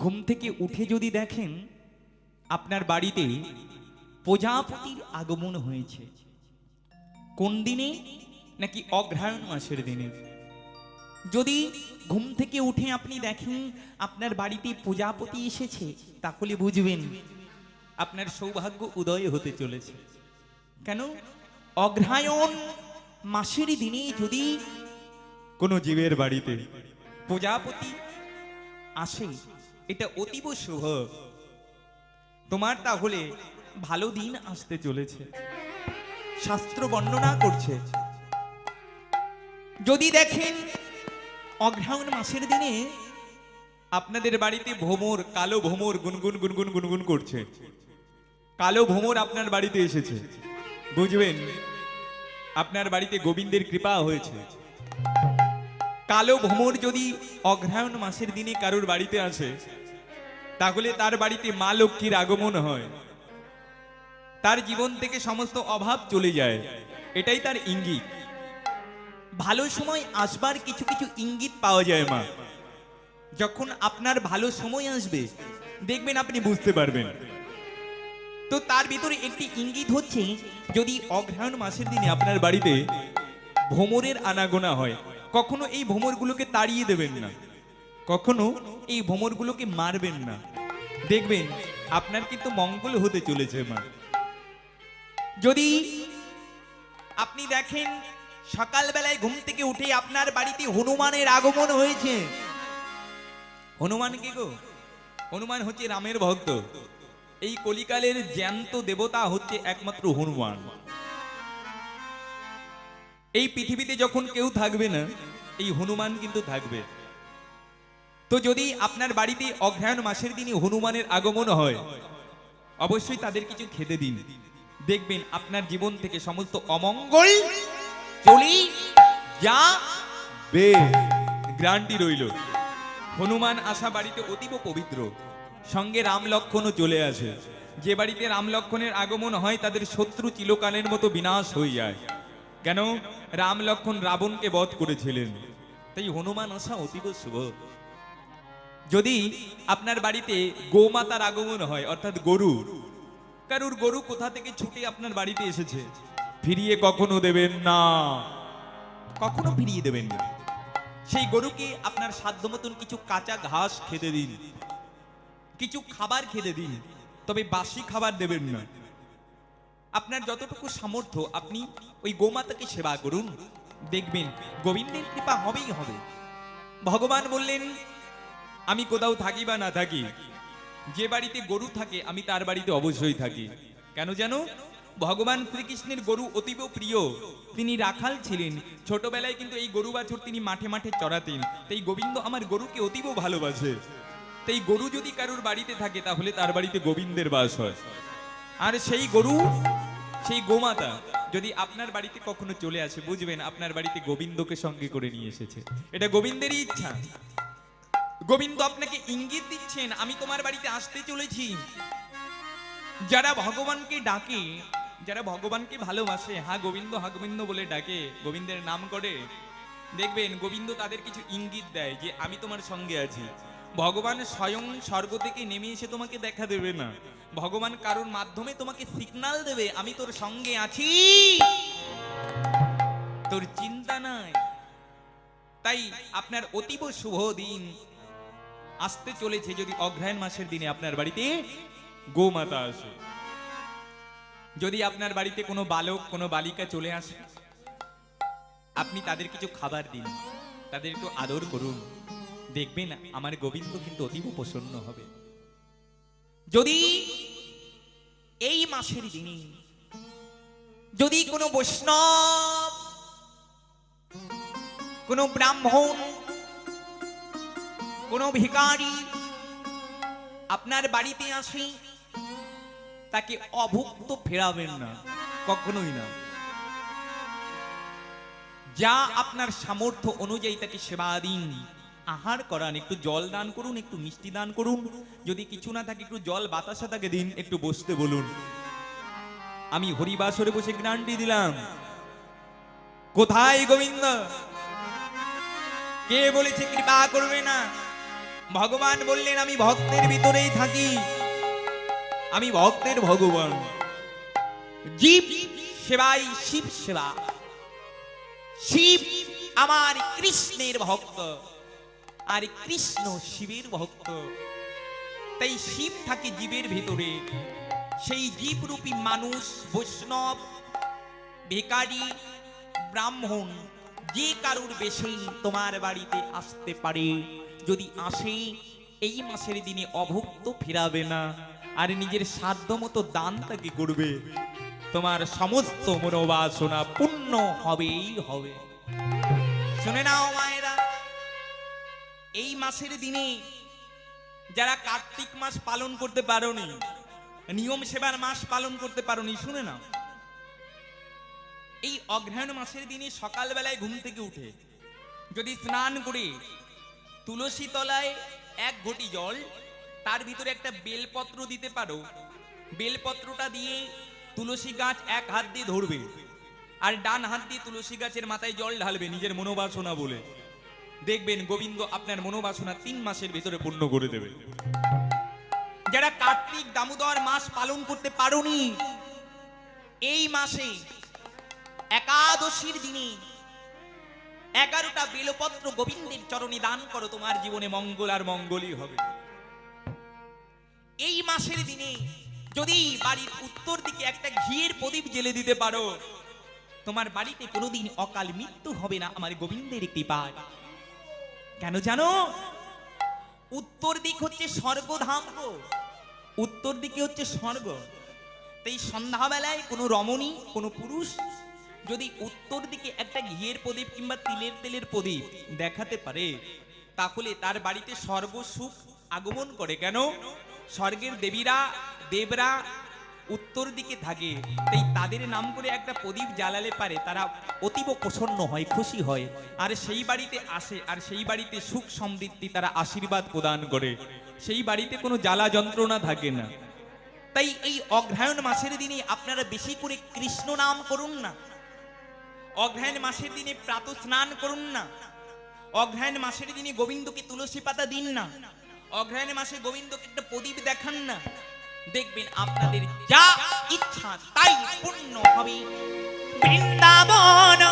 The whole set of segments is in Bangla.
ঘুম থেকে উঠে যদি দেখেন, আপনার বাড়িতে প্রজাপতির আগমন হয়েছে। কোন দিনে? নাকি অগ্রহায়ণ মাসের দিনে? যদি ঘুম থেকে উঠে আপনি দেখেন, আপনার বাড়িতে প্রজাপতি এসেছে, তাহলে বুঝবেন আপনার সৌভাগ্য উদয় হতে চলেছে। কেন? অগ্রহায়ণ মাসের দিনে যদি কোনো জীবের বাড়িতে প্রজাপতি আসে এটা অতীব শুভ। তোমার তাহলে ভালো দিন আসতে চলেছে। শাস্ত্র বর্ণনা করছে, যদি দেখেন অগ্রহায়ণ মাসের দিনে আপনাদের বাড়িতে ভোমর, কালো ভোমর গুনগুন গুনগুন গুনগুন করছে। কালো ভোমর আপনার বাড়িতে এসেছে। বুঝবেন, আপনার বাড়িতে গোবিন্দের কৃপা হয়েছে। কালো ভোমর যদি অগ্রহায়ণ মাসের দিনে কারোর বাড়িতে আসে তাহলে তার বাড়িতে মা লক্ষ্মীর আগমন হয়। তার জীবন থেকে সমস্ত অভাব চলে যায়। এটাই তার ইঙ্গিত। ভালো সময় আসবার কিছু কিছু ইঙ্গিত পাওয়া যায় মা। যখন আপনার ভালো সময় আসবে, দেখবেন আপনি বুঝতে পারবেন। তো তার ভিতরে একটি ইঙ্গিত হচ্ছে, যদি অগ্রহায়ণ মাসের দিনে আপনার বাড়িতে ভোমরের আনাগোনা হয়, কখনো এই ভোমরগুলোকে তাড়িয়ে দেবেন না। কখনো এই ভ্রমরগুলোকে মারবেন না। দেখবেন, আপনার কিন্তু মঙ্গল হতে চলেছে, মা। যদি আপনি দেখেন, সকালবেলায় ঘুম থেকে উঠে আপনার বাড়িতে হনুমানের আগমন হয়েছে। হনুমান কে গো? হনুমান হচ্ছে রামের ভক্ত। এই কলিকালের জ্যান্ত দেবতা হচ্ছে একমাত্র হনুমান। এই পৃথিবীতে যখন কেউ থাকবে না, এই হনুমান কিন্তু থাকবে। তো যদি আপনার বাড়িতে অগ্রহায়ণ মাসের দিনে হনুমানের আগমন হয়, অবশ্যই তাদের কিছু খেতে দিন। দেখবেন আপনার জীবন থেকে সমস্ত অমঙ্গল চলি যা বে গ্রান্টি রইল। হনুমান আসা বাড়িতে অতীব পবিত্র। সঙ্গে রাম লক্ষণও চলে আসে। যে বাড়িতে রাম লক্ষণের আগমন হয়, তাদের শত্রু চিলকালের মতো বিনাশ হয়ে যায়। কেন? রাম লক্ষণ রাবণকে বধ করেছিলেন। তাই হনুমান আসা অতীব শুভ। যদি আপনার বাড়িতে গোমাতার আগমন হয়, অর্থাৎ গরু, কারুর গরু কোথা থেকে ছুটে আপনার বাড়িতে এসেছে? ফিরিয়ে কখনো দেবেন না। কখনো ফিরিয়ে দেবেন না। সেই গরুকে আপনার সাধ্য মতন কিছু কাঁচা ঘাস খেতে দিন, কিছু খাবার খেতে দিন, তবে বাসি খাবার দেবেন না। আপনার যতটুকু সামর্থ্য, আপনি ওই গোমাতাকে সেবা করুন। দেখবেন গোবিন্দের কৃপা হবেই হবে। ভগবান বললেন আমি কোথাও থাকি বা না থাকি, যে বাড়িতে গরু থাকে, আমি তার বাড়িতে অবশ্যই থাকি। কেন জানো? ভগবান শ্রীকৃষ্ণের গরু অতীব প্রিয়। তিনি রাখাল ছিলেন। ছোটবেলায় কিন্তু এই গরু বাছুর তিনি মাঠে মাঠে চড়াতেন। তাই গোবিন্দ আমার গরুকে অতীব ভালোবাসে। তাই গরু যদি কারুর বাড়িতে থাকে, তাহলে তার বাড়িতে গোবিন্দের বাস হয়। আর সেই গরু, সেই গোমাতা যদি আপনার বাড়িতে কখনো চলে আসে, বুঝবেন আপনার বাড়িতে গোবিন্দকে সঙ্গে করে নিয়ে এসেছে। এটা গোবিন্দেরই ইচ্ছা। গোবিন্দ আপনাকে ইঙ্গিত দিচ্ছেন, আমি তোমার বাড়িতে আসতে চলেছি। যারা ভগবানকে ডাকে, যারা ভগবানকে ভালোবাসে, হা গোবিন্দ হা গোবিন্দ বলে ডাকে, গোবিন্দের নাম করে, দেখবেন গোবিন্দ তাদের কিছু ইঙ্গিত দেয় যে আমি তোমার সঙ্গে আছি। ভগবান স্বয়ং স্বর্গ থেকে নেমে এসে তোমাকে দেখা দেবে না। ভগবান কারোর মাধ্যমে তোমাকে সিগনাল দেবে, আমি তোর সঙ্গে আছি। তোর চিন্তা নাই। তাই আপনার অতীব শুভ দিন। আসতে চলেছে যদি অগ্রহায়ণ মাসের দিনে আপনার বাড়িতে গোমাতা আসে। যদি আপনার বাড়িতে কোনো বালক, কোনো বালিকা চলে আসে, আপনি তাদের কিছু খাবার দিন, তাদের একটু আদর করুন। দেখবেন আমার গোবিন্দ কিন্তু অতীব প্রসন্ন হবে। যদি এই মাসের দিনে যদি কোনো বৈষ্ণব, কোনো ব্রাহ্মণ কোনো ভিখারি আপনার বাড়িতে আসি, তাকে অভুক্ত ফেরাবেন না, কখনোই না। যা আপনার সামর্থ্য অনুযায়ী তাকে সেবা দিন। আহার করান, একটু জল দান করুন, একটু মিষ্টি দান করুন। যদি কিছু না থাকে, একটু জল বাতাসা তাকে দিন, একটু বসতে বলুন। আমি হরিবাসরে বসে গ্রান্টি দিলাম। কোথায় গোবিন্দ? কে বলেছে কৃপা করবে না? ভগবান বললেন, আমি ভক্তের ভিতরেই থাকি। আমি ভক্তের ভগবান। জীব সেবাই, শিব সেবা। শিব আমার কৃষ্ণের ভক্ত আর কৃষ্ণ শিবের ভক্ত। তাই শিব থাকে জীবের ভিতরে। সেই জীবরূপী মানুষ বৈষ্ণব ভিকারি ব্রাহ্মণ, যে কারুর বেশি তোমার বাড়িতে আসতে পারে। যদি আসে এই মাসের দিনে অভুক্ত ফেরাবে না, আর নিজের সাধ্য মতো দান তাকে করবে, তোমার সমস্ত মনোবাসনা পূর্ণ হবেই হবে। শুনে নাও মায়েরা, এই মাসের দিনে যারা কার্তিক মাস পালন করতে পারোনি, নিয়ম সেবার মাস পালন করতে পারোনি, শুনে নাও। এই অগ্রহায়ণ মাসের দিনে সকালবেলায় ঘুম থেকে উঠে যদি স্নান করে তুলসী তলায় এক ঘটি জল, তার ভিতরে একটা বেলপত্র দিতে পারো। বেলপত্রটা দিয়ে তুলসী গাছ এক হাত দিয়ে ধরবে আর ডান হাত দিয়ে তুলসী গাছের মাথায় জল ঢালবে নিজের মনোবাসনা বলে। দেখবেন গোবিন্দ আপনার মনোবাসনা তিন মাসের ভিতরে পূর্ণ করে দেবে। যারা কার্তিক দামোদর মাস পালন করতে পারোনি, এই মাসে একাদশীর দিনে এগারোটা বেলপত্র গোবিন্দের চরণে দান করো, তোমার জীবনে মঙ্গল আর মঙ্গলই হবে। এই মাসের দিনে যদি বাড়ির উত্তর দিকে একটা ঘিয়ের প্রদীপ জেলে দিতে পারো, তোমার বাড়িতে কোনোদিন অকাল মৃত্যু হবে না আমার গোবিন্দের কৃপায় কেন জানো? উত্তর দিক হচ্ছে স্বর্গধাম উত্তর দিকে হচ্ছে স্বর্গ। তাই সন্ধ্যাবেলায় কোনো রমণী, কোনো পুরুষ যদি উত্তর দিকে একটা ঘিয়ের প্রদীপ কিংবা তিলের তেলের প্রদীপ দেখাতে পারে, তাহলে তার বাড়িতে স্বর্গ সুখ আগমন করে কেন? স্বর্গের দেবীরা, দেবরা উত্তর দিকে থাকে, তাই তাদের নাম করে একটা প্রদীপ জ্বালালে পারে, তারা অতীব প্রসন্ন হয়, খুশি হয়, আর সেই বাড়িতে আসে, আর সেই বাড়িতে সুখ সমৃদ্ধি তারা আশীর্বাদ প্রদান করে। সেই বাড়িতে কোনো জ্বালা যন্ত্রণা থাকে না। তাই এই অগ্রায়ণ মাসের দিনে আপনারা বেশি করে কৃষ্ণ নাম করুন না। অগ্রহায়ণ মাসের দিনে প্রাত স্নান করুন না। অগ্রহায়ণ মাসের দিনে গোবিন্দকে তুলসী পাতা দিন না। অগ্রহায়ণ মাসে গোবিন্দকে একটা প্রদীপ দেখান না। দেখবেন আপনাদের যা ইচ্ছা তাই পূর্ণ হবে। বৃন্দাবন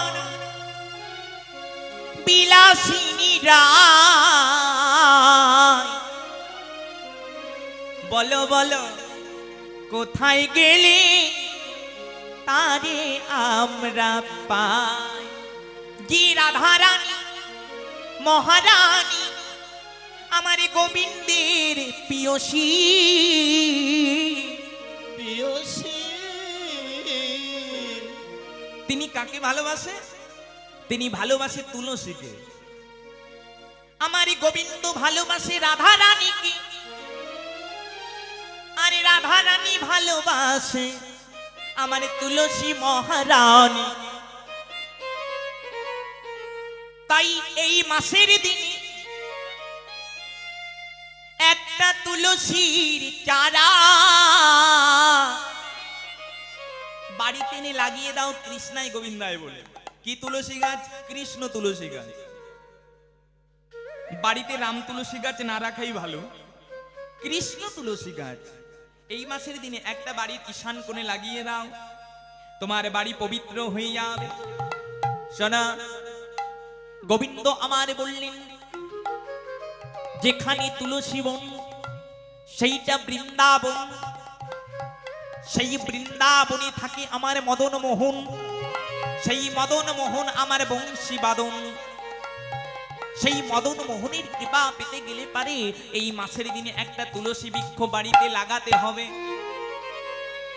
বিলাসিনী রায়। বলো বলো, কোথায় গেলে তারে আমরা পাই। যে রাধারানী মহারানী আমার গোবিন্দের পিয়সী তিনি কাকে ভালোবাসে? তিনি ভালোবাসে তুলসীকে। আমার গোবিন্দ ভালোবাসে রাধা রানীকে আরে রাধা রানী ভালোবাসে আমার তুলসী মহারানী। তাই এই মাসের দিনে একটা তুলসীর চারা বাড়িতে এনে লাগিয়ে দাও কৃষ্ণাই গোবিন্দায় বলে। কি তুলসী গাছ? কৃষ্ণ তুলসী গাছ। বাড়িতে রাম তুলসী গাছ না রাখাই ভালো। কৃষ্ণ তুলসী গাছ। এই মাসের দিনে একটা বাড়ির ঈশান কোণে লাগিয়ে দাও। তোমার বাড়ি পবিত্র হয়ে যাবে। শোনা, গোবিন্দ আমার বললেন, যেখানে তুলসী বন, সেইটা বৃন্দাবন। সেই বৃন্দাবনে থাকে আমার মদন মোহন সেই মদন মোহন আমার বংশী বাদন সেই মদন মোহনের কৃপা পেতে গেলে পারে এই মাসের দিনে একটা তুলসী বৃক্ষ বাড়িতে লাগাতে হবে।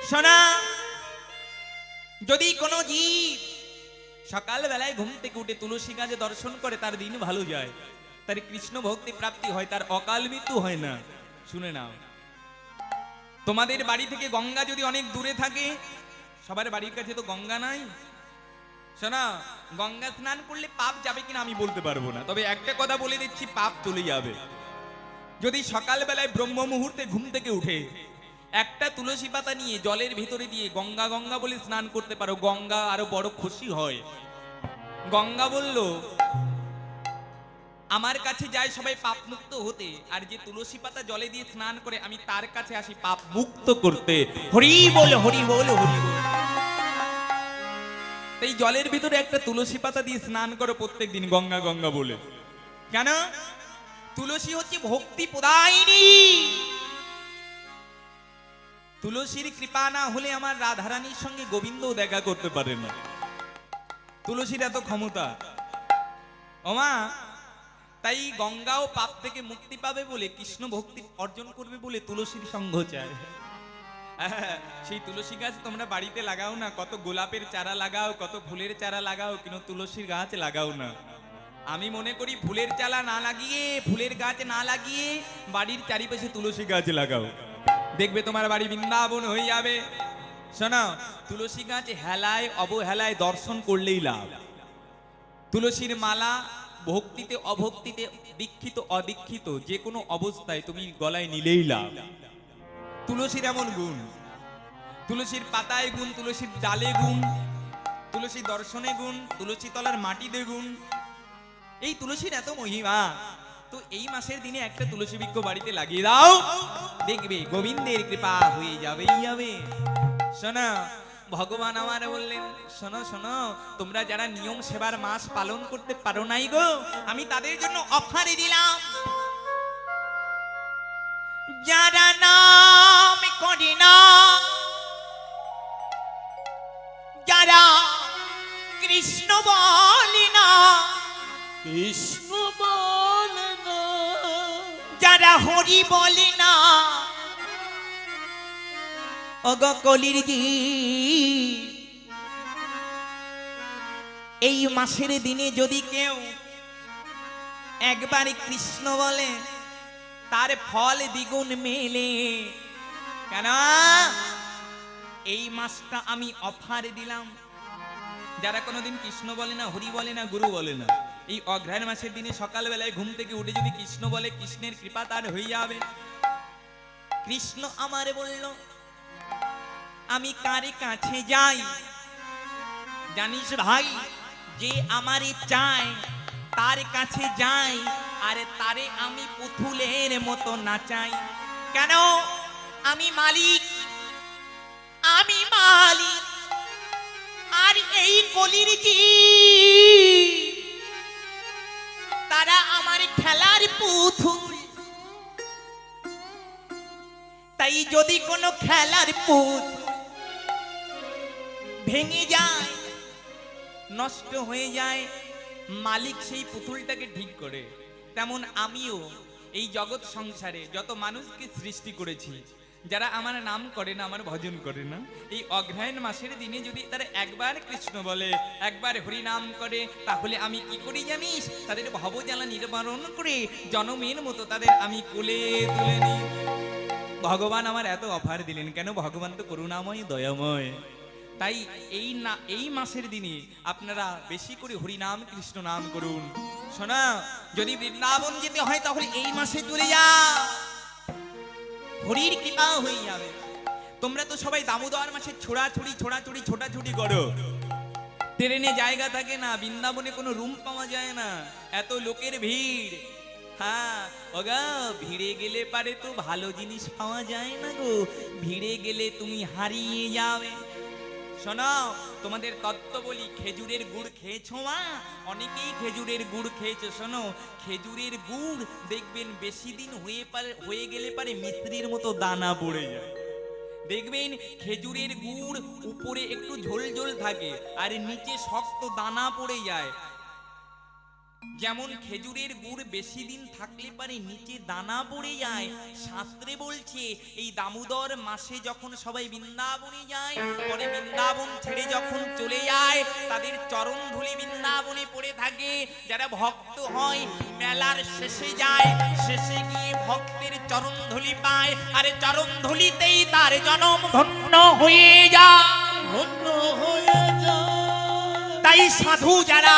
শোনা যদি কোনো জীব সকালবেলায় ঘুম থেকে উঠে তুলসী গাছে দর্শন করে, তার দিন ভালো যায়। তার কৃষ্ণ ভক্তি প্রাপ্তি হয়, তার অকাল মৃত্যু হয় না। শুনে নাও। তোমাদের বাড়ি থেকে গঙ্গা যদি অনেক দূরে থাকে, সবার বাড়ির কাছে তো গঙ্গা নাই। শোনা গঙ্গা স্নান করলে পাপ যাবে কিনা আমি বলতে পারব না। তবে একটা কথা বলে দিচ্ছি, পাপ চলে যাবে। যদি সকালবেলায় ব্রহ্ম মুহূর্তে ঘুম থেকে উঠে, একটা তুলসী পাতা নিয়ে জলের ভিতরে দিয়ে গঙ্গা গঙ্গা বলে স্নান করতে পারো, গঙ্গা আরও বড় খুশি হয়। গঙ্গা বলল, আমার কাছে যায় সবাই পাপ মুক্ত হতে, আর যে তুলসী পাতা জলে দিয়ে স্নান করে, আমি তার কাছে আসি পাপ মুক্ত করতে। হরি বল হরি বল হরি বল। এই জলের ভিতরে একটা তুলসী পাতা দিয়ে স্নান করো প্রত্যেক দিন, গঙ্গা গঙ্গা বলে। কেন? তুলসী হচ্ছে ভক্তি প্রদায়িনী। তুলসীর কৃপা না হলে আমার রাধারানীর সঙ্গে গোবিন্দও দেখা করতে পারে না। তুলসীর এত ক্ষমতা। ওমা তাই গঙ্গাও পাপ থেকে মুক্তি পাবে বলে কৃষ্ণ ভক্তি অর্জন করবে বলে তুলসীর সঙ্গ চায়। সেই তুলসী গাছ তোমরা বাড়িতে লাগাও না, কত গোলাপের চারা লাগাও, কত ফুলের চারা লাগাও, কিন্তু তুলসীর গাছ লাগাও না। আমি মনে করি ফুলের চারা না লাগিয়ে, ফুলের গাছ না লাগিয়ে বাড়ির চারিপাশে তুলসী গাছ লাগাও। দেখবে তোমার বাড়ি বৃন্দাবন হয়ে যাবে। শোনো তুলসী গাছ হেলায়, অবহেলায় দর্শন করলেই লাভ। তুলসীর মালা ভক্তিতে, অভক্তিতে, দীক্ষিত, অদীক্ষিত, যে কোনো অবস্থায় তুমি গলায় নিলেই লাভ। তুলসীর এমন গুণ। তুলসীর পাতায় গুণ, তুলসীর ডালে গুণ, তুলসী দর্শনে গুণ, তুলসী তলার মাটিতে গুণ। এই তুলসীর এত মহিমা, তো এই মাসের দিনে একটা তুলসী বৃক্ষ বাড়িতে লাগিয়ে দাও। দেখবে গোবিন্দের কৃপা হয়ে যাবেই যাবে শোনো, ভগবান আমার বললেন, শোনো শোনো, তোমরা যারা নিয়ম সেবার মাস পালন করতে পারো নাই গো, আমি তাদের জন্য অফারে দিলাম। যারা নাম করে না যারা কৃষ্ণ বলে না কৃষ্ণ বলে না। যারা হরি বলে না অগ কলির এই মাসের দিনে যদি কেউ একবার কৃষ্ণ বলে তার ফল দ্বিগুণ মেলে। কেন? এই মাসটা আমি অফার দিলাম। যারা কোনোদিন কৃষ্ণ বলে না, হরি বলে না, গুরু বলে না, এই অগ্রহায়ণ মাসের দিনে সকালবেলায় ঘুম থেকে উঠে যদি কৃষ্ণ বলে, কৃষ্ণের কৃপা তার হয়ে যাবে। কৃষ্ণ আমারে বলল, আমি কারে কাছে যাই? জানিস ভাই, যে আমারে চায়, তার কাছে যাই, আর তারে আমি পুতুলের মতো নাচাই। কেন? আমি মালিক আমি মালিক, আর এই কলির জি তারা আমার খেলার পুতুল। তাই যদি কোনো খেলার পুত ভেঙে যায়, নষ্ট হয়ে যায়, মালিক সেই পুতুলটাকে ঠিক করে। তেমন আমিও এই জগৎ সংসারে যত মানুষকে সৃষ্টি করেছি যারা আমার নাম করে না, আমার ভজন করে না, এই অগ্রহায়ণ মাসের দিনে যদি তারা একবার কৃষ্ণ বলে, একবার হরি নাম করে, তাহলে আমি কি করি জানিস? তাদের ভবজ্বালা নির্বারণ করে জনমের মতো তাদের আমি কোলে তুলে নিই। ভগবান আমার এত অফার দিলেন, কেন ভগবান তো করুণাময়, দয়াময়। তাই এই না, এই মাসের দিনে আপনারা বেশি করে হরি নাম কৃষ্ণ নাম করুন। শোনা, যদি বৃন্দাবন যেতে হয় তাহলে এই মাসে চলে যা। হরির কৃপা হয়ে যাবে। তোমরা তো সবাই দামোদর মাসে ছোড়াছুড়ি ছোড়াছুড়ি, ছোটাছুটি করো। ট্রেনে জায়গা থাকে না, বৃন্দাবনে কোনো রুম পাওয়া যায় না। এত লোকের ভিড়। হ্যাঁ ভিড়ে গেলে পারে তো ভালো জিনিস পাওয়া যায় না গো। ভিড়ে গেলে তুমি হারিয়ে যাবে। শোনো তোমাদের তত্ত্ব বলি, খেজুরের গুড় খেয়েছো মা? অনেকেই খেজুরের গুড় খেয়েছো, শোনো। খেজুরের গুড় দেখবেন বেশি দিন হয়ে পারে, হয়ে গেলে পারে মিস্ত্রির মতো দানা পড়ে যায়। দেখবেন খেজুরের গুড় উপরে একটু ঝোল ঝোল থাকে, আর নিচে শক্ত দানা পড়ে যায়। যেমন খেজুরের গুড় বেশি দিন থাকলে পারে নিচে দানা পড়ে যায়। শাস্ত্রে বলছে এই দামোদর মাসে যখন সবাই বৃন্দাবনে যায় পরে বৃন্দাবন ছেড়ে যখন চলে যায় তাদের চরণ ধুলি বৃন্দাবনে পড়ে থাকে। যারা ভক্ত হয় মেলার শেষে যায় শেষে গিয়ে ভক্তের চরণ ধুলি পায়। আরে চরণ ধুলিতেই তার জনম ধন্য হয়ে যায়। ধন্য হয়ে যায়। তাই সাধু যারা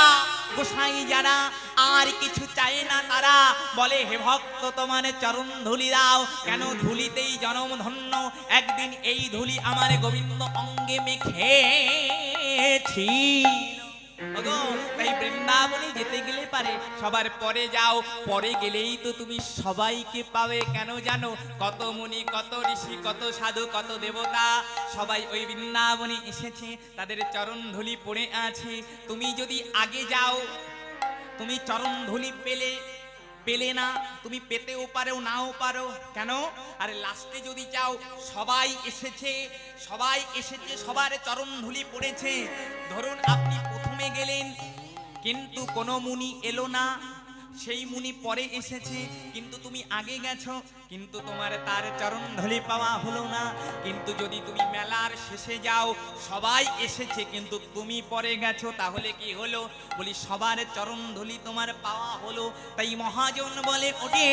গোসাই যারা আর কিছু চায় না তারা। বলে, হে ভক্ত, তোমার চরণ ধুলি দাও। কেন ধুলিতেই জনম ধন্য? একদিন এই ধুলি আমার গোবিন্দ অঙ্গে মেখেছি। সবার পরে যাও, পরে গেলেই তো তুমি সবাইকে পাবে, কেন জানো? কত মুনি, কত ঋষি, কত সাধু, কত দেবতা, সবাই ওই বৃন্দাবনে এসেছে, তাদের চরণ ধুলি পড়ে আছে। তুমি যদি আগে যাও, তুমি চরণ ধুলি পেলে পেলে না, তুমি পেতেও পারো, নাও পারো, কেন? আরে লাস্টে যদি চাও, সবাই এসেছে সবাই এসেছে, সবার চরণ ধুলি পড়েছে। ধরুন আপনি প্রথমে গেলেন। কিন্তু কোনো মুনি এলো না। সেই মুনি পরে এসেছে, কিন্তু তুমি আগে গেছো, কিন্তু তোমার তার চরণ ধুলি পাওয়া হলো না। কিন্তু যদি তুমি মেলার শেষে যাও, সবাই এসেছে, কিন্তু তুমি পরে গেছো, তাহলে কি হলো? বলি, সবার চরণ ধুলি তোমার পাওয়া হলো। তাই মহাজন বলে, ওঠে।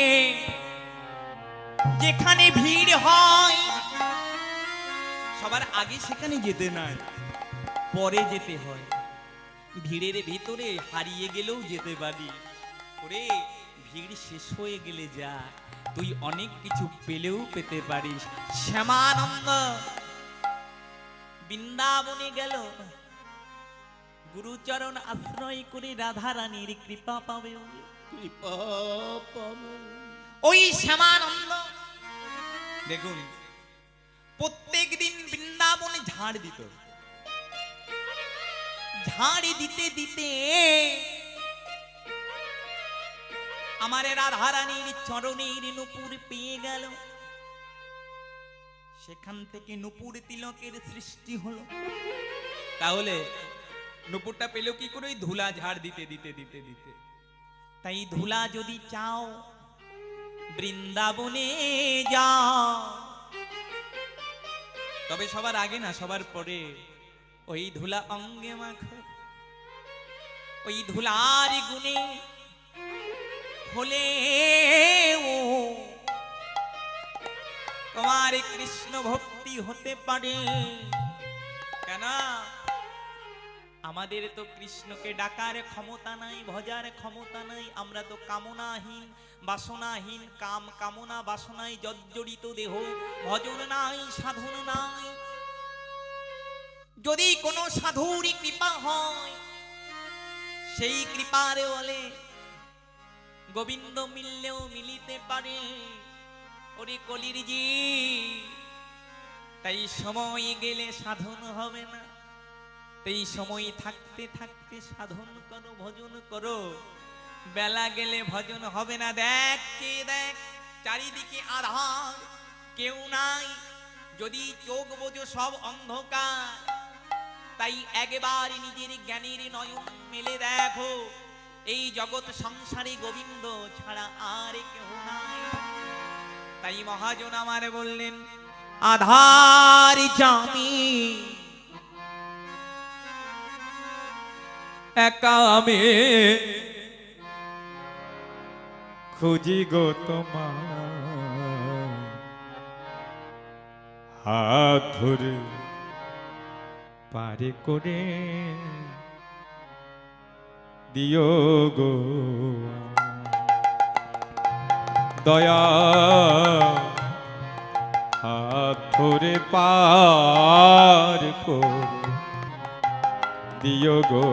যেখানে ভিড় হয়, সবার আগে সেখানে যেতে নাই পরে যেতে হয়। ভিড়ের ভিতরে হারিয়ে গেলেও যেতে পারি। ওরে ভিড় শেষ হয়ে গেলে যা তুই অনেক কিছু পেলেও পেতে পারিস। শ্যামানন্দ বৃন্দাবনে গেল। গুরুচরণ আশ্রয় করে রাধা রানীর কৃপা পাবে। ও। কৃপা পাবে। ওই শ্যামানন্দ দেখুন প্রত্যেক দিন বৃন্দাবনে ঝাড় দিত। ঝাড় দিতে দিতে আমার রাধারানীর চরণের নুপুর পেয়ে গেল। সেখান থেকে নুপুর তিলকের সৃষ্টি হলো। তাহলে নুপুরটা পেল কি করে? ওই ধুলা ঝাড় দিতে দিতে দিতে দিতে। তাই ধুলা যদি চাও বৃন্দাবনে যাও। তবে সবার আগে না সবার পরে ওই ধুলা অঙ্গে মাখো, ওই ধুলার গুণে হলে ও। তোমার কৃষ্ণ ভক্তি হতে পারে। কেন? আমাদের তো কৃষ্ণকে ডাকার ক্ষমতা নাই, ভজার ক্ষমতা নাই, আমরা তো কামনাহীন, বাসনাহীন, কাম কামনা বাসনায় জর্জরিত দেহ, ভজন নাই, সাধন নাই। যদি কোনো সাধুর কৃপা হয়, সেই কৃপার বলে, গোবিন্দ মিললেও মিলিতে পারে ওরে কলির জি তাই সময় গেলে সাধন হবে না। তাই সময় থাকতে থাকতে সাধন করো, ভজন করো। বেলা গেলে ভজন হবে না। দেখ কে দেখ, চারিদিকে আধার, কেউ নাই। যদি চোখ বোঝো সব অন্ধকার তাই একবার নিজের জ্ঞানীর নয়ন মেলে দেখো। এই জগৎ সংসারে গোবিন্দ ছাড়া আর কেউ নাই। তাই মহাজন আমার বললেন, আধার জামি। একা আমি খুঁজি গো তোমার হাত ধরে। পারে করে। দিও গো। দয়া হাত ধরে পার দিও গো।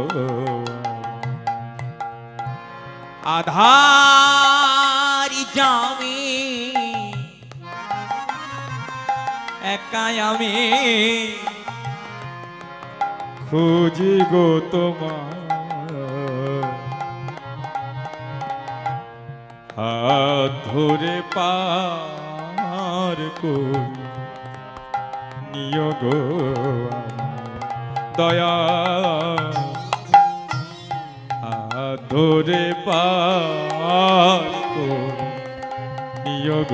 আধার জামি একাই আমি খুঁজি গো তোমার। হাত ধরে পার নিয়োগ দয়া। হাত ধরে পার নিয়োগ